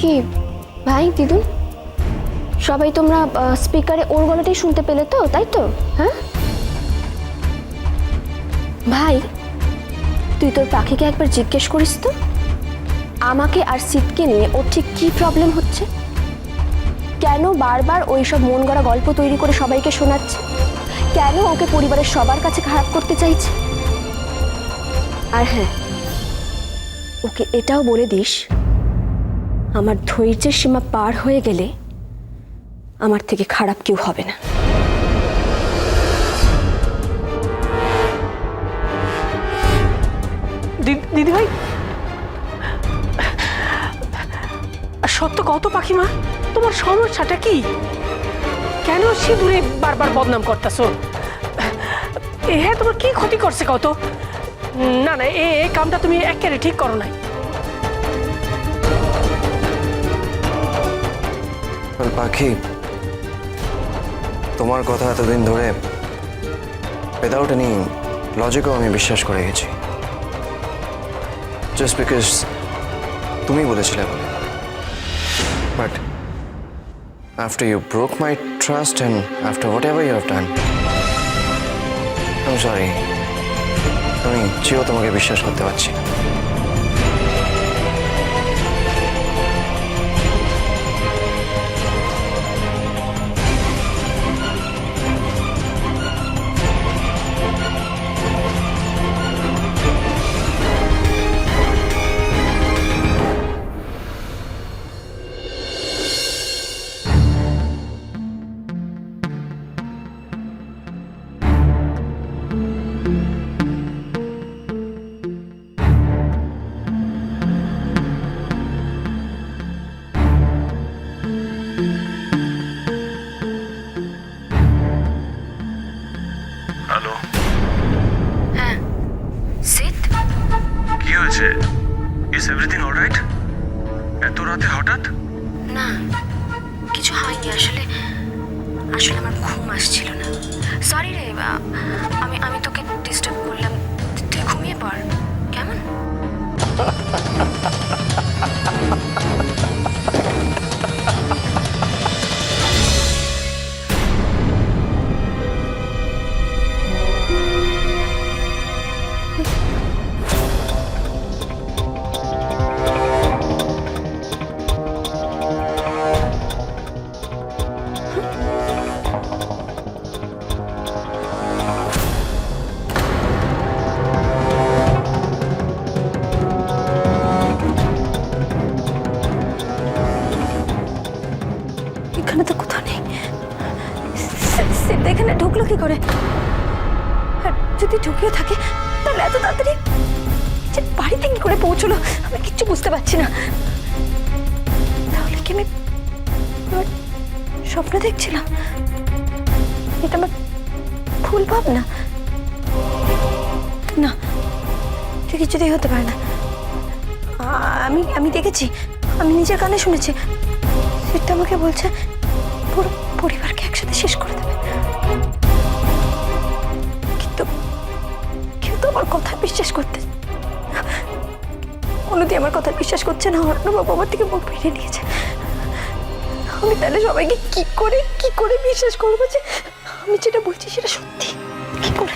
কি? ভাই, দিদুন? সবাই তোমরা স্পিকারে ওর গলাটাই শুনতে পেলে তো, তাই তো? হ্যাঁ? ভাই, তুই তোর পাখিকে একবার জিজ্ঞেস করিস তো, আমাকে আর সিটকে নিয়ে ওর ঠিক কি প্রবলেম হচ্ছে? কেন বারবার ওই সব মন গড়া গল্প তৈরি করে সবাইকে শোনাচ্ছে? কেন ওকে পরিবারের সবার কাছে খারাপ করতে চাইছে? আর হ্যাঁ ওকে এটাও বলে দিস আমার ধৈর্যের সীমা পার হয়ে গেলে আমার থেকে খারাপ কেউ হবে না। দিদি ভাই সত্য কত পাখিমা, তোমার সমস্যাটা কি? কেন সিঁদুরে বারবার বদনাম করতেছো? এ হ্যাঁ তোমার কি ক্ষতি করছে কত না না, এ কামটা তুমি একেবারে ঠিক করো নাই। বল পাখি, তোমার কথা এতদিন ধরে উইদাউট এনি লজিকও আমি বিশ্বাস করে গেছি। জাস্ট বিকজ তুমি বলেছিলে বলে। But after you broke my trust and after whatever you have done আমি সরি আমি চেয়েও তোমাকে বিশ্বাস করতে পারছি না। কি হয়েছে? ইজ এভরিথিং অলরাইট এত রাতে হঠাৎ? না, কিছু হয়নি। আসলে আসলে আমার ঘুম আসছিল না। সরি রে এখানে তো কোথাও নেই। সিট এখানে ঢুকলো কি করে? আর যদি ঢুকিয়ে থাকে, তাহলে এত তাড়াতাড়ি বাড়িতে কি করে পৌঁছলো? আমি কিচ্ছু বুঝতে পারছি না। তাহলে কি আমি স্বপ্ন দেখছিলাম? এটা আমার ভুল ভাবনা? না, এটা কিছুতেই হতে পারে না। আমি আমি দেখেছি, আমি নিজের কানে শুনেছি। সেটা আমাকে বলছে পুরো পরিবারকে একসাথে শেষ করে দেবে। কিন্তু কেউ তো আমার কথা বিশ্বাস করতে অনুদি আমার কথা বিশ্বাস করছে না। অর্ণবাবু আমার থেকে মুখ ফিরিয়ে নিয়েছে। আমি তাহলে সবাইকে কি করে কি করে বিশ্বাস করব যে আমি যেটা বলছি সেটা সত্যি? কি করে?